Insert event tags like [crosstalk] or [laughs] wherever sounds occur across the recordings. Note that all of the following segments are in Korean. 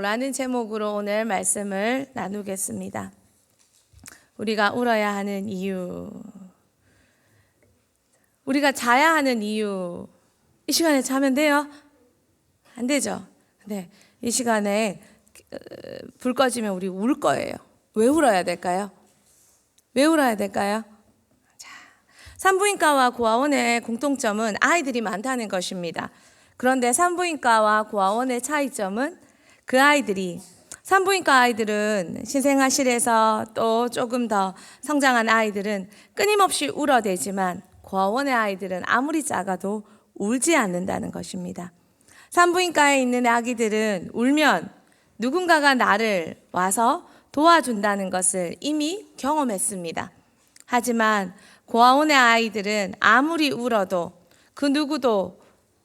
이유라는 제목으로 오늘 말씀을 나누겠습니다. 우리가 울어야 하는 이유. 우리가 자야 하는 이유. 이 시간에 자면 돼요? 안 되죠? 네. 이 시간에 어, 불 꺼지면 우리 울 거예요. 왜 울어야 될까요? 왜 울어야 될까요? 자, 산부인과와 고아원의 공통점은 아이들이 많다는 것입니다. 그런데 산부인과와 고아원의 차이점은 그 아이들이 산부인과 아이들은 신생아실에서 또 조금 더 성장한 아이들은 끊임없이 울어대지만 고아원의 아이들은 아무리 작아도 울지 않는다는 것입니다. 산부인과에 있는 아기들은 울면 누군가가 나를 와서 도와준다는 것을 이미 경험했습니다. 하지만 고아원의 아이들은 아무리 울어도 그 누구도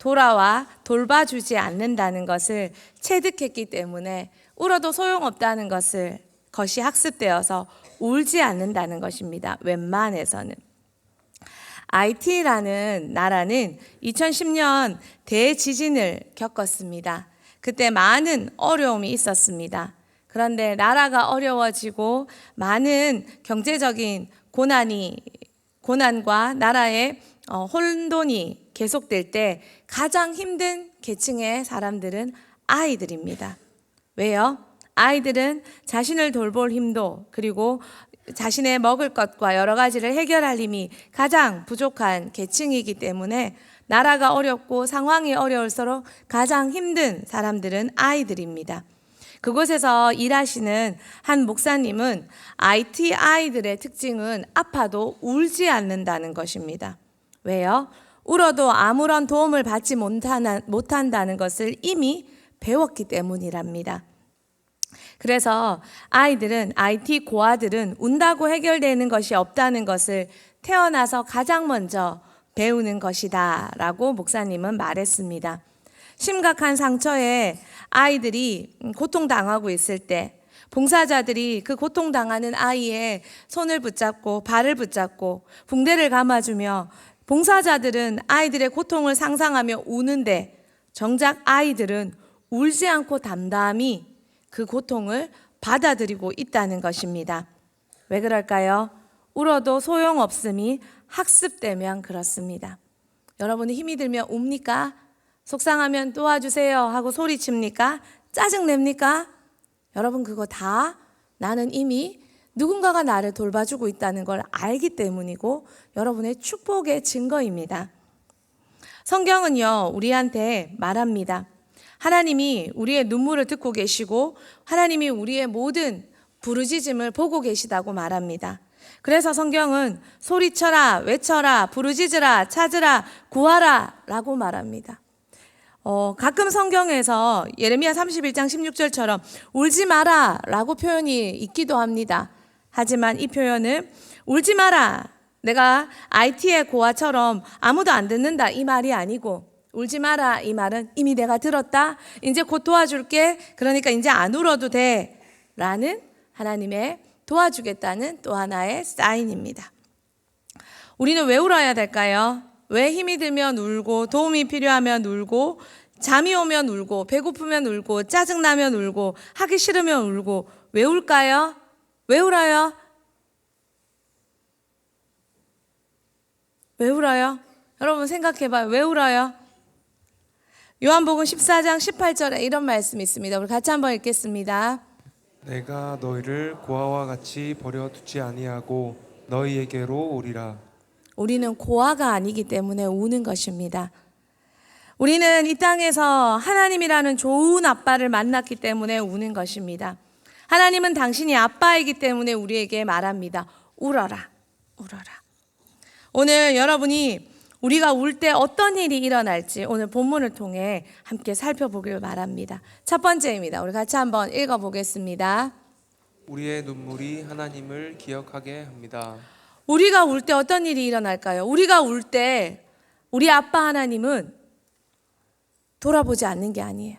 돌아와 돌봐주지 않는다는 것을 체득했기 때문에 울어도 소용없다는 것을 것이 학습되어서 울지 않는다는 것입니다. 웬만해서는. IT라는 나라는 2010년 대지진을 겪었습니다. 그때 많은 어려움이 있었습니다. 그런데 나라가 어려워지고 많은 경제적인 고난이 고난과 나라의 어, 혼돈이 계속될 때 가장 힘든 계층의 사람들은 아이들입니다. 왜요? 아이들은 자신을 돌볼 힘도 그리고 자신의 먹을 것과 여러 가지를 해결할 힘이 가장 부족한 계층이기 때문에 나라가 어렵고 상황이 어려울수록 가장 힘든 사람들은 아이들입니다. 그곳에서 일하시는 한 목사님은 IT 아이들의 특징은 아파도 울지 않는다는 것입니다. 왜요? 울어도 아무런 도움을 받지 못한다는 것을 이미 배웠기 때문이랍니다. 그래서 아이들은 IT 고아들은 운다고 해결되는 것이 없다는 것을 태어나서 가장 먼저 배우는 것이다 라고 목사님은 말했습니다. 심각한 상처에 아이들이 고통당하고 있을 때 봉사자들이 그 고통당하는 아이의 손을 붙잡고 발을 붙잡고 붕대를 감아주며 봉사자들은 아이들의 고통을 상상하며 우는데 정작 아이들은 울지 않고 담담히 그 고통을 받아들이고 있다는 것입니다. 왜 그럴까요? 울어도 소용없음이 학습되면 그렇습니다. 여러분이 힘이 들면 웁니까? 속상하면 도와주세요 하고 소리칩니까? 짜증냅니까? 여러분 그거 다 나는 이미 누군가가 나를 돌봐주고 있다는 걸 알기 때문이고 여러분의 축복의 증거입니다. 성경은요, 우리한테 말합니다. 하나님이 우리의 눈물을 듣고 계시고 하나님이 우리의 모든 부르짖음을 보고 계시다고 말합니다. 그래서 성경은 소리쳐라, 외쳐라, 부르짖으라, 찾으라, 구하라 라고 말합니다. 어, 가끔 성경에서 예레미야 31장 16절처럼 울지 마라 라고 표현이 있기도 합니다. 하지만 이 표현은 울지 마라. 내가 IT의 고아처럼 아무도 안 듣는다. 이 말이 아니고 울지 마라. 이 말은 이미 내가 들었다. 이제 곧 도와줄게. 그러니까 이제 안 울어도 돼. 라는 하나님의 도와주겠다는 또 하나의 사인입니다. 우리는 왜 울어야 될까요? 왜 힘이 들면 울고 도움이 필요하면 울고 잠이 오면 울고 배고프면 울고 짜증나면 울고 하기 싫으면 울고 왜 울까요? 왜 울어요? 왜 울어요? 여러분 생각해 봐요. 왜 울어요? 요한복음 14장 18절에 이런 말씀이 있습니다. 우리 같이 한번 읽겠습니다. 내가 너희를 고아와 같이 버려두지 아니하고 너희에게로 오리라. 우리는 고아가 아니기 때문에 우는 것입니다. 우리는 이 땅에서 하나님이라는 좋은 아빠를 만났기 때문에 우는 것입니다. 하나님은 당신이 아빠이기 때문에 우리에게 말합니다. 울어라, 울어라. 오늘 여러분이 우리가 울 때 어떤 일이 일어날지 오늘 본문을 통해 함께 살펴보길 바랍니다. 첫 번째입니다. 우리 같이 한번 읽어보겠습니다. 우리의 눈물이 하나님을 기억하게 합니다. 우리가 울 때 어떤 일이 일어날까요? 우리가 울 때 우리 아빠 하나님은 돌아보지 않는 게 아니에요.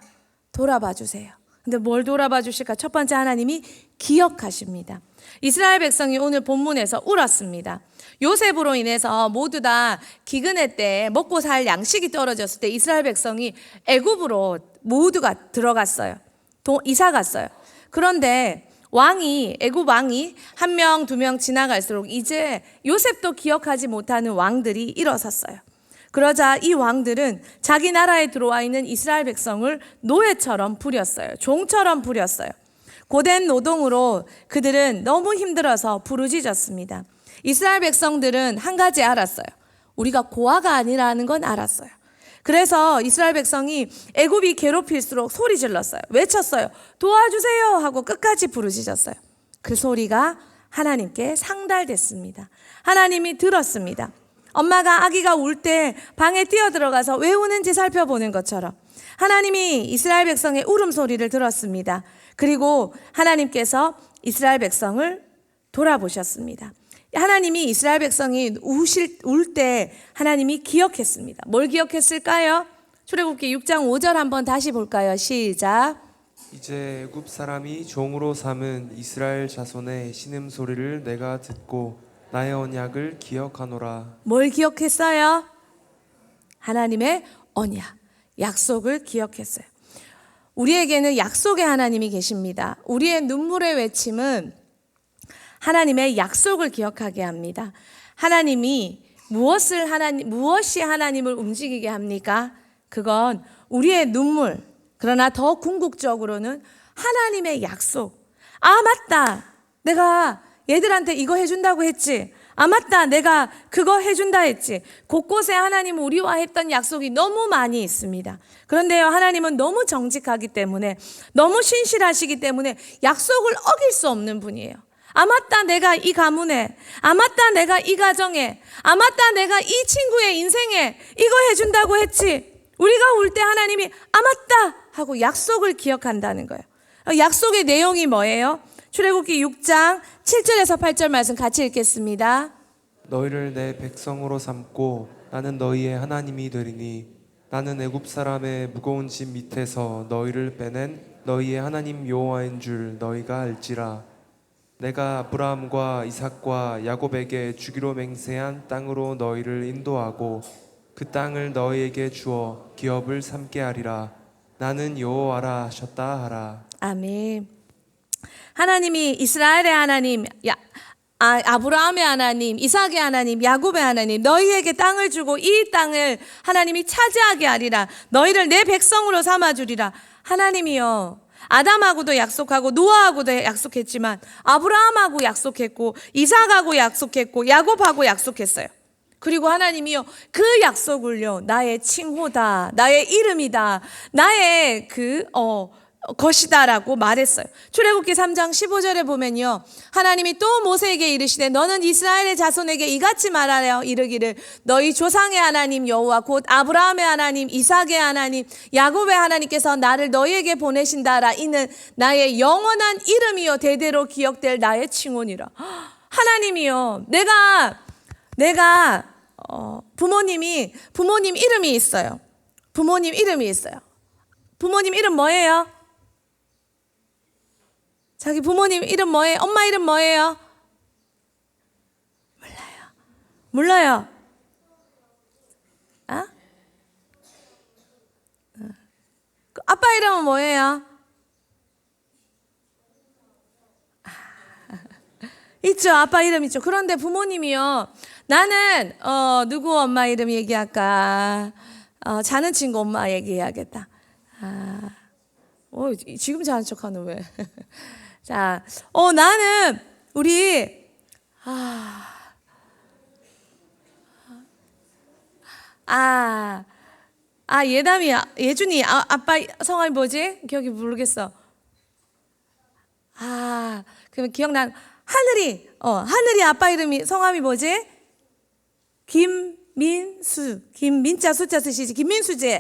돌아봐 주세요. 근데 뭘 돌아봐 주실까? 첫 번째 하나님이 기억하십니다. 이스라엘 백성이 오늘 본문에서 울었습니다. 요셉으로 인해서 모두 다 기근의 때 먹고 살 양식이 떨어졌을 때 이스라엘 백성이 애굽으로 모두가 들어갔어요. 도- 이사 갔어요. 그런데 왕이 애굽 왕이 한 명 두 명 지나갈수록 이제 요셉도 기억하지 못하는 왕들이 일어섰어요. 그러자 이 왕들은 자기 나라에 들어와 있는 이스라엘 백성을 노예처럼 부렸어요. 종처럼 부렸어요. 고된 노동으로 그들은 너무 힘들어서 부르짖었습니다. 이스라엘 백성들은 한 가지 알았어요. 우리가 고아가 아니라는 건 알았어요. 그래서 이스라엘 백성이 애굽이 괴롭힐수록 소리 질렀어요. 외쳤어요. 도와주세요 하고 끝까지 부르짖었어요. 그 소리가 하나님께 상달됐습니다. 하나님이 들었습니다. 엄마가 아기가 울 때 방에 뛰어들어가서 왜 우는지 살펴보는 것처럼 하나님이 이스라엘 백성의 울음소리를 들었습니다. 그리고 하나님께서 이스라엘 백성을 돌아보셨습니다. 하나님이 이스라엘 백성이 우실 울 때 하나님이 기억했습니다. 뭘 기억했을까요? 출애굽기 6장 5절 한번 다시 볼까요? 시작. 이제 애굽 사람이 종으로 삼은 이스라엘 자손의 신음 소리를 내가 듣고 나의 언약을 기억하노라. 뭘 기억했어요? 하나님의 언약, 약속을 기억했어요. 우리에게는 약속의 하나님이 계십니다. 우리의 눈물의 외침은 하나님의 약속을 기억하게 합니다. 하나님이 무엇을 하나님 무엇이 하나님을 움직이게 합니까? 그건 우리의 눈물. 그러나 더 궁극적으로는 하나님의 약속. 아 맞다. 내가 얘들한테 이거 해준다고 했지. 아 맞다. 내가 그거 해준다 했지. 곳곳에 하나님 우리와 했던 약속이 너무 많이 있습니다. 그런데요, 하나님은 너무 정직하기 때문에 너무 신실하시기 때문에 약속을 어길 수 없는 분이에요. 아 맞다 내가 이 가문에 아 맞다 내가 이 가정에 아 맞다 내가 이 친구의 인생에 이거 해준다고 했지 우리가 울 때 하나님이 아 맞다 하고 약속을 기억한다는 거예요 어, 약속의 내용이 뭐예요? 출애굽기 6장 7절에서 8절 말씀 같이 읽겠습니다. 너희를 내 백성으로 삼고 나는 너희의 하나님이 되리니 나는 애굽 사람의 무거운 짐 밑에서 너희를 빼낸 너희의 하나님 여호와인 줄 너희가 알지라. 내가 아브라함과 이삭과 야곱에게 주기로 맹세한 땅으로 너희를 인도하고 그 땅을 너희에게 주어 기업을 삼게 하리라. 나는 여호와라 하셨다 하라. 아멘 하나님이 이스라엘의 하나님 야, 아, 아브라함의 하나님, 이삭의 하나님, 야곱의 하나님, 너희에게 땅을 주고 이 땅을 하나님이 차지하게 하리라. 너희를 내 백성으로 삼아 주리라. 하나님이요. 아담하고도 약속하고 노아하고도 약속했지만 아브라함하고 약속했고 이삭하고 약속했고 야곱하고 약속했어요. 그리고 하나님이요 그 약속을요 나의 칭호다 나의 이름이다 나의 그어 것이다라고 말했어요. 출애굽기 3장 15절에 보면요. 하나님이 또 모세에게 이르시되 너는 이스라엘의 자손에게 이같이 말하려 이르기를 너희 조상의 하나님 여호와 곧 아브라함의 하나님 이삭의 하나님 야곱의 하나님께서 나를 너희에게 보내신다라 이는 나의 영원한 이름이요 대대로 기억될 나의 칭혼이라. [gasps] 하나님이요. 내가 내가 어, 부모님이 부모님 이름이 있어요. 부모님 이름이 있어요. 부모님 이름 뭐예요? 자기 부모님 이름 뭐예요? 엄마 이름 뭐예요? 몰라요. 몰라요. 아? 어. 그 아빠 이름은 뭐예요? 아. [laughs] 있죠. 아빠 이름 있죠. 그런데 부모님이요. 나는 어 누구 엄마 이름 얘기할까? 어 자는 친구 엄마 얘기해야겠다. 아. 어, 지금 자는 척하는 왜? [laughs] 자, 어 나는 우리 아, 아 예담이 예준이 아, 아빠 성함이 뭐지? 기억이 모르겠어. 아, 그러면 기억난 하늘이 어 하늘이 아빠 이름이 성함이 뭐지? 김민수 김민자 숫자 쓰시지 김민수지.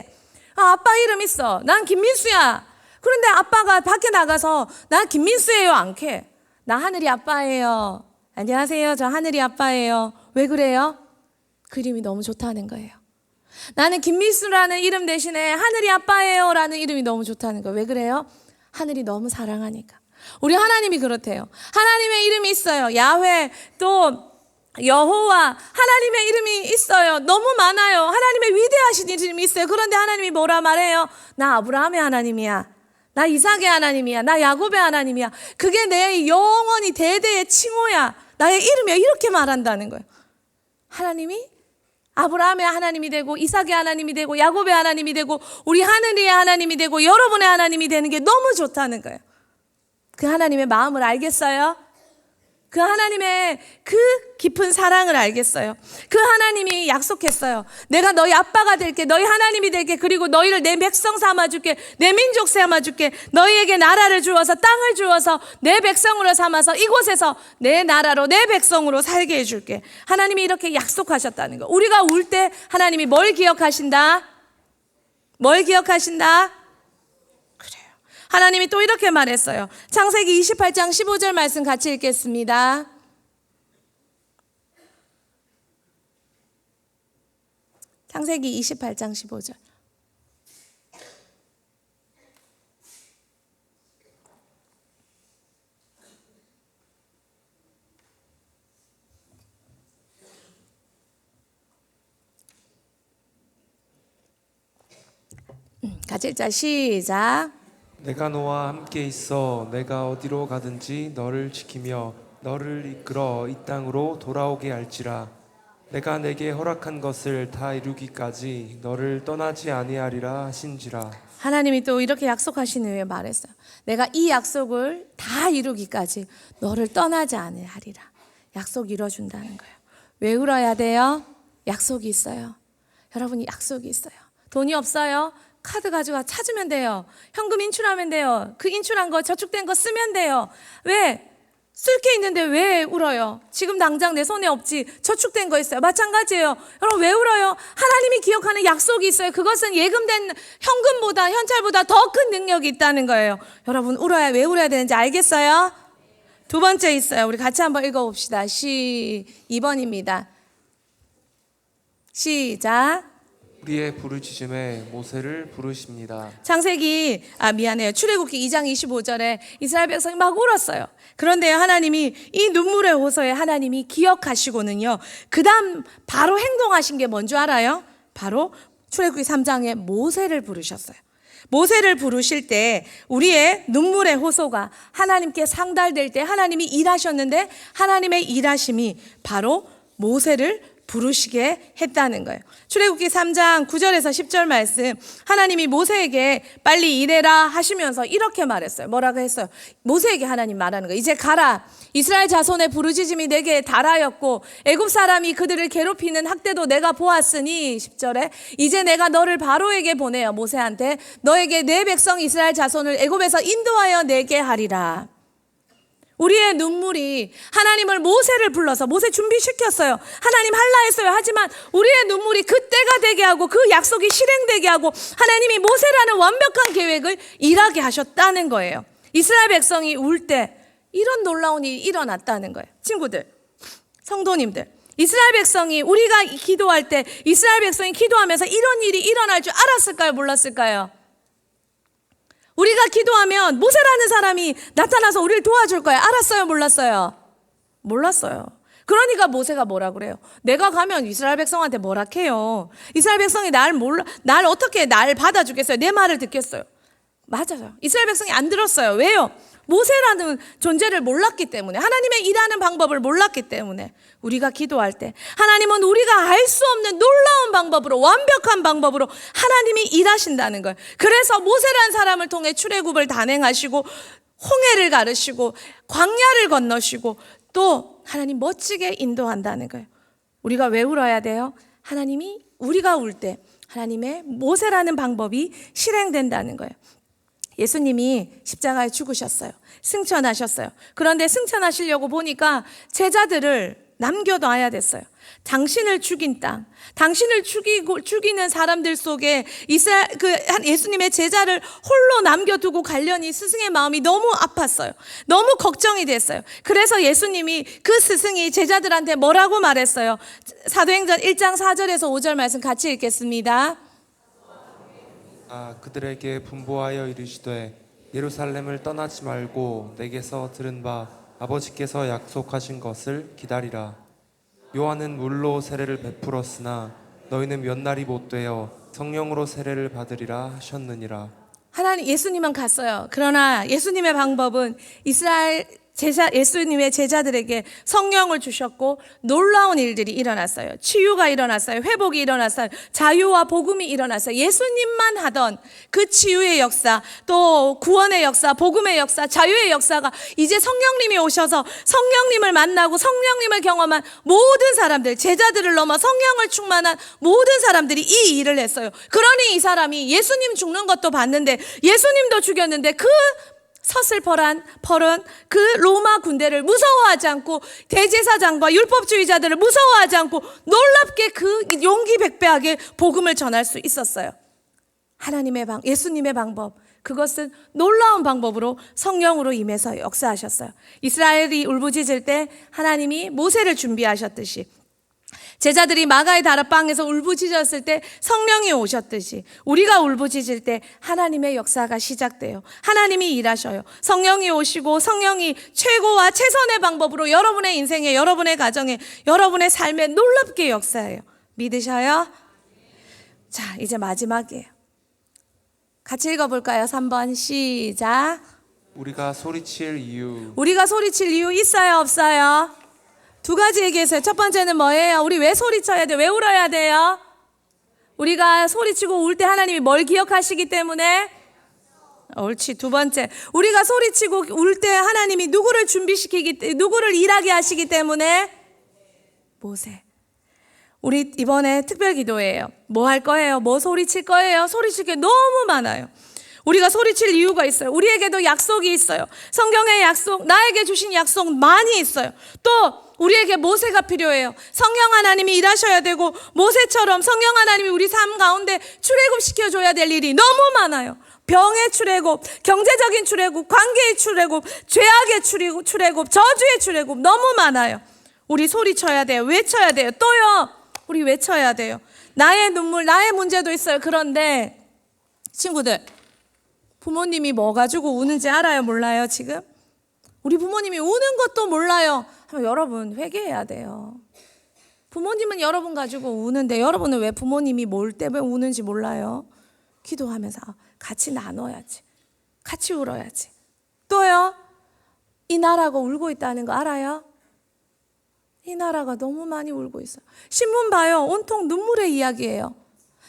아 아빠 이름 있어. 난 김민수야. 그런데 아빠가 밖에 나가서 나 김민수예요 안 캐. 나 하늘이 아빠예요. 안녕하세요. 저 하늘이 아빠예요. 왜 그래요? 그림이 너무 좋다는 거예요. 나는 김민수라는 이름 대신에 하늘이 아빠예요 라는 이름이 너무 좋다는 거예요. 왜 그래요? 하늘이 너무 사랑하니까. 우리 하나님이 그렇대요. 하나님의 이름이 있어요. 야훼 또 여호와 하나님의 이름이 있어요. 너무 많아요. 하나님의 위대하신 이름이 있어요. 그런데 하나님이 뭐라 말해요? 나 아브라함의 하나님이야. 나 이삭의 하나님이야. 나 야곱의 하나님이야. 그게 내 영원히 대대의 칭호야. 나의 이름이야. 이렇게 말한다는 거예요. 하나님이 아브라함의 하나님이 되고 이삭의 하나님이 되고 야곱의 하나님이 되고 우리 하늘의 하나님이 되고 여러분의 하나님이 되는 게 너무 좋다는 거예요. 그 하나님의 마음을 알겠어요? 그 하나님의 그 깊은 사랑을 알겠어요. 그 하나님이 약속했어요. 내가 너희 아빠가 될게, 너희 하나님이 될게, 그리고 너희를 내 백성 삼아줄게, 내 민족 삼아줄게, 너희에게 나라를 주어서 땅을 주어서 내 백성으로 삼아서 이곳에서 내 나라로 내 백성으로 살게 해줄게. 하나님이 이렇게 약속하셨다는 거. 우리가 울 때 하나님이 뭘 기억하신다? 뭘 기억하신다? 하나님이 또 이렇게 말했어요. 창세기 28장 15절 말씀 같이 읽겠습니다. 창세기 28장 15절. 음, 같이 읽자. 시작. 내가 너와 함께 있어 내가 어디로 가든지 너를 지키며 너를 이끌어 이 땅으로 돌아오게 할지라 내가 내게 허락한 것을 다 이루기까지 너를 떠나지 아니하리라 하신지라 하나님이 또 이렇게 약속하신 후에 말했어요. 내가 이 약속을 다 이루기까지 너를 떠나지 않으리라. 약속 이뤄준다는 거예요. 왜 울어야 돼요? 약속이 있어요. 여러분이 약속이 있어요. 돈이 없어요? 카드 가져가 찾으면 돼요. 현금 인출하면 돼요. 그 인출한 거 저축된 거 쓰면 돼요. 왜? 쓸 게 있는데 왜 울어요? 지금 당장 내 손에 없지. 저축된 거 있어요. 마찬가지예요. 여러분 왜 울어요? 하나님이 기억하는 약속이 있어요. 그것은 예금된 현금보다 현찰보다 더 큰 능력이 있다는 거예요. 여러분 울어야 왜 울어야 되는지 알겠어요? 두 번째 있어요. 우리 같이 한번 읽어 봅시다. 시 2번입니다. 시작. 우리의 부르짖음에 모세를 부르십니다 창세기 아 미안해요. 출애굽기 2장 25절에 이스라엘 백성이 막 울었어요. 그런데 하나님이 이 눈물의 호소에 하나님이 기억하시고는요. 그다음 바로 행동하신 게뭔줄 알아요? 바로 출애굽기 3장에 모세를 부르셨어요. 모세를 부르실 때 우리의 눈물의 호소가 하나님께 상달될 때 하나님이 일하셨는데 하나님의 일하심이 바로 모세를 부르시게 했다는 거예요. 출애굽기 3장 9절에서 10절 말씀 하나님이 모세에게 빨리 일해라 하시면서 이렇게 말했어요. 뭐라고 했어요? 모세에게 하나님 말하는 거예요. 이제 가라. 이스라엘 자손의 부르짖음이 내게 달하였고 애굽 사람이 그들을 괴롭히는 학대도 내가 보았으니 10절에 이제 내가 너를 바로에게 보내어 모세한테 너에게 내 백성 이스라엘 자손을 애굽에서 인도하여 내게 하리라. 우리의 눈물이 하나님을 모세를 불러서 모세 준비시켰어요. 하나님 할라 했어요. 하지만 우리의 눈물이 그때가 되게 하고 그 약속이 실행되게 하고 하나님이 모세라는 완벽한 계획을 일하게 하셨다는 거예요. 이스라엘 백성이 울 때 이런 놀라운 일이 일어났다는 거예요. 친구들, 성도님들. 이스라엘 백성이 우리가 기도할 때 이스라엘 백성이 기도하면서 이런 일이 일어날 줄 알았을까요? 몰랐을까요? 우리가 기도하면 모세라는 사람이 나타나서 우리를 도와줄 거야. 알았어요? 몰랐어요? 몰랐어요. 그러니까 모세가 뭐라 그래요? 내가 가면 이스라엘 백성한테 뭐라 해요? 이스라엘 백성이 날 몰라, 날 어떻게 날 받아주겠어요? 내 말을 듣겠어요? 맞아요. 이스라엘 백성이 안 들었어요. 왜요? 모세라는 존재를 몰랐기 때문에 하나님의 일하는 방법을 몰랐기 때문에 우리가 기도할 때 하나님은 우리가 알 수 없는 놀라운 방법으로 완벽한 방법으로 하나님이 일하신다는 거예요. 그래서 모세라는 사람을 통해 출애굽을 단행하시고 홍해를 가르시고 광야를 건너시고 또 하나님 멋지게 인도한다는 거예요. 우리가 왜 울어야 돼요? 하나님이 우리가 울 때 하나님의 모세라는 방법이 실행된다는 거예요. 예수님이 십자가에 죽으셨어요. 승천하셨어요. 그런데 승천하시려고 보니까 제자들을 남겨놔야 됐어요. 당신을 죽인 땅, 당신을 죽이고 죽이는 사람들 속에 이스라 그 예수님의 제자를 홀로 남겨두고 가려니 스승의 마음이 너무 아팠어요. 너무 걱정이 됐어요. 그래서 예수님이 그 스승이 제자들한테 뭐라고 말했어요? 사도행전 1장 4절에서 5절 말씀 같이 읽겠습니다. 아 그들에게 분부하여 이르시되 예루살렘을 떠나지 말고 내게서 들은 바 아버지께서 약속하신 것을 기다리라 요한은 물로 세례를 베풀었으나 너희는 몇 날이 못 되어 성령으로 세례를 받으리라 하셨느니라 하나님 예수님은 갔어요. 그러나 예수님의 방법은 이스라엘 제자 예수님의 제자들에게 성령을 주셨고 놀라운 일들이 일어났어요. 치유가 일어났어요. 회복이 일어났어요. 자유와 복음이 일어났어요. 예수님만 하던 그 치유의 역사, 또 구원의 역사, 복음의 역사, 자유의 역사가 이제 성령님이 오셔서 성령님을 만나고 성령님을 경험한 모든 사람들, 제자들을 넘어 성령을 충만한 모든 사람들이 이 일을 했어요. 그러니 이 사람이 예수님 죽는 것도 봤는데 예수님도 죽였는데 그 서슬퍼란 퍼런 그 로마 군대를 무서워하지 않고 대제사장과 율법주의자들을 무서워하지 않고 놀랍게 그 용기 백배하게 복음을 전할 수 있었어요. 하나님의 방, 예수님의 방법. 그것은 놀라운 방법으로 성령으로 임해서 역사하셨어요. 이스라엘이 울부짖을 때 하나님이 모세를 준비하셨듯이 제자들이 마가의 다락방에서 울부짖었을 때 성령이 오셨듯이 우리가 울부짖을 때 하나님의 역사가 시작돼요. 하나님이 일하셔요. 성령이 오시고 성령이 최고와 최선의 방법으로 여러분의 인생에, 여러분의 가정에, 여러분의 삶에 놀랍게 역사해요. 믿으셔요? 자, 이제 마지막이에요. 같이 읽어볼까요? 3번 시작. 우리가 소리칠 이유 우리가 소리칠 이유 있어요, 없어요? 두 가지 얘기했어요. 첫 번째는 뭐예요? 우리 왜 소리쳐야 돼? 왜 울어야 돼요? 우리가 소리치고 울 때 하나님이 뭘 기억하시기 때문에? 옳지. 두 번째. 우리가 소리치고 울 때 하나님이 누구를 준비시키기, 때- 누구를 일하게 하시기 때문에? 모세. 우리 이번에 특별 기도예요. 뭐 할 거예요? 뭐 소리칠 거예요? 소리칠 게 너무 많아요. 우리가 소리칠 이유가 있어요. 우리에게도 약속이 있어요. 성경의 약속, 나에게 주신 약속 많이 있어요. 또 우리에게 모세가 필요해요. 성령 하나님이 일하셔야 되고 모세처럼 성령 하나님이 우리 삶 가운데 출애굽 시켜 줘야 될 일이 너무 많아요. 병의 출애굽, 경제적인 출애굽, 관계의 출애굽, 죄악의 출애굽, 출애굽, 저주의 출애굽 너무 많아요. 우리 소리쳐야 돼요. 외쳐야 돼요. 또요. 우리 외쳐야 돼요. 나의 눈물, 나의 문제도 있어요. 그런데 친구들, 부모님이 뭐 가지고 우는지 알아요? 몰라요? 지금? 우리 부모님이 우는 것도 몰라요. 여러분 회개해야 돼요. 부모님은 여러분 가지고 우는데 여러분은 왜 부모님이 뭘 때문에 우는지 몰라요? 기도하면서 같이 나눠야지. 같이 울어야지. 또요. 이 나라가 울고 있다는 거 알아요? 이 나라가 너무 많이 울고 있어요. 신문 봐요. 온통 눈물의 이야기예요.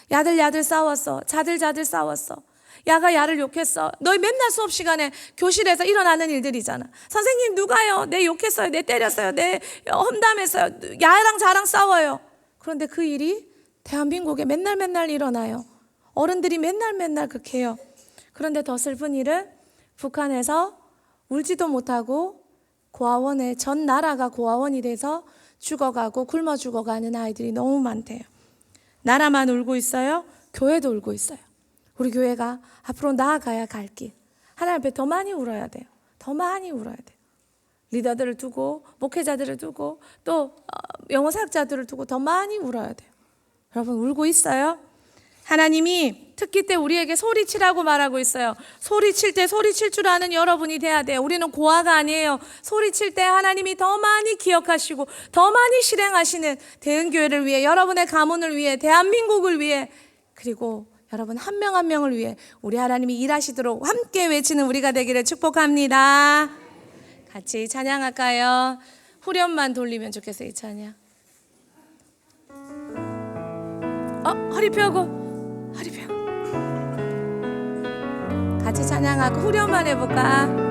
야들야들 싸웠어. 자들자들 싸웠어. 야가 야를 욕했어. 너희 맨날 수업 시간에 교실에서 일어나는 일들이잖아. 선생님 누가요? 내 욕했어요. 내 때렸어요. 내 험담했어요. 야랑 자랑 싸워요. 그런데 그 일이 대한민국에 맨날 맨날 일어나요. 어른들이 맨날 맨날 극해요. 그런데 더 슬픈 일은 북한에서 울지도 못하고 고아원에 전 나라가 고아원이 돼서 죽어가고 굶어 죽어가는 아이들이 너무 많대요. 나라만 울고 있어요. 교회도 울고 있어요. 우리 교회가 앞으로 나아가야 갈 길. 하나님 앞에 더 많이 울어야 돼요. 더 많이 울어야 돼요. 리더들을 두고 목회자들을 두고 또 어, 영어 사역자들을 두고 더 많이 울어야 돼요. 여러분 울고 있어요? 하나님이 특기 때 우리에게 소리치라고 말하고 있어요. 소리칠 때 소리칠 줄 아는 여러분이 돼야 돼요. 우리는 고아가 아니에요. 소리칠 때 하나님이 더 많이 기억하시고 더 많이 실행하시는 대은교회를 위해 여러분의 가문을 위해 대한민국을 위해 그리고 여러분 한 명 한 명을 위해 우리 하나님이 일하시도록 함께 외치는 우리가 되기를 축복합니다. 같이 찬양할까요? 후렴만 돌리면 좋겠어요, 이 찬양. 어, 허리 펴고, 허리 펴고. 같이 찬양하고 후렴만 해볼까?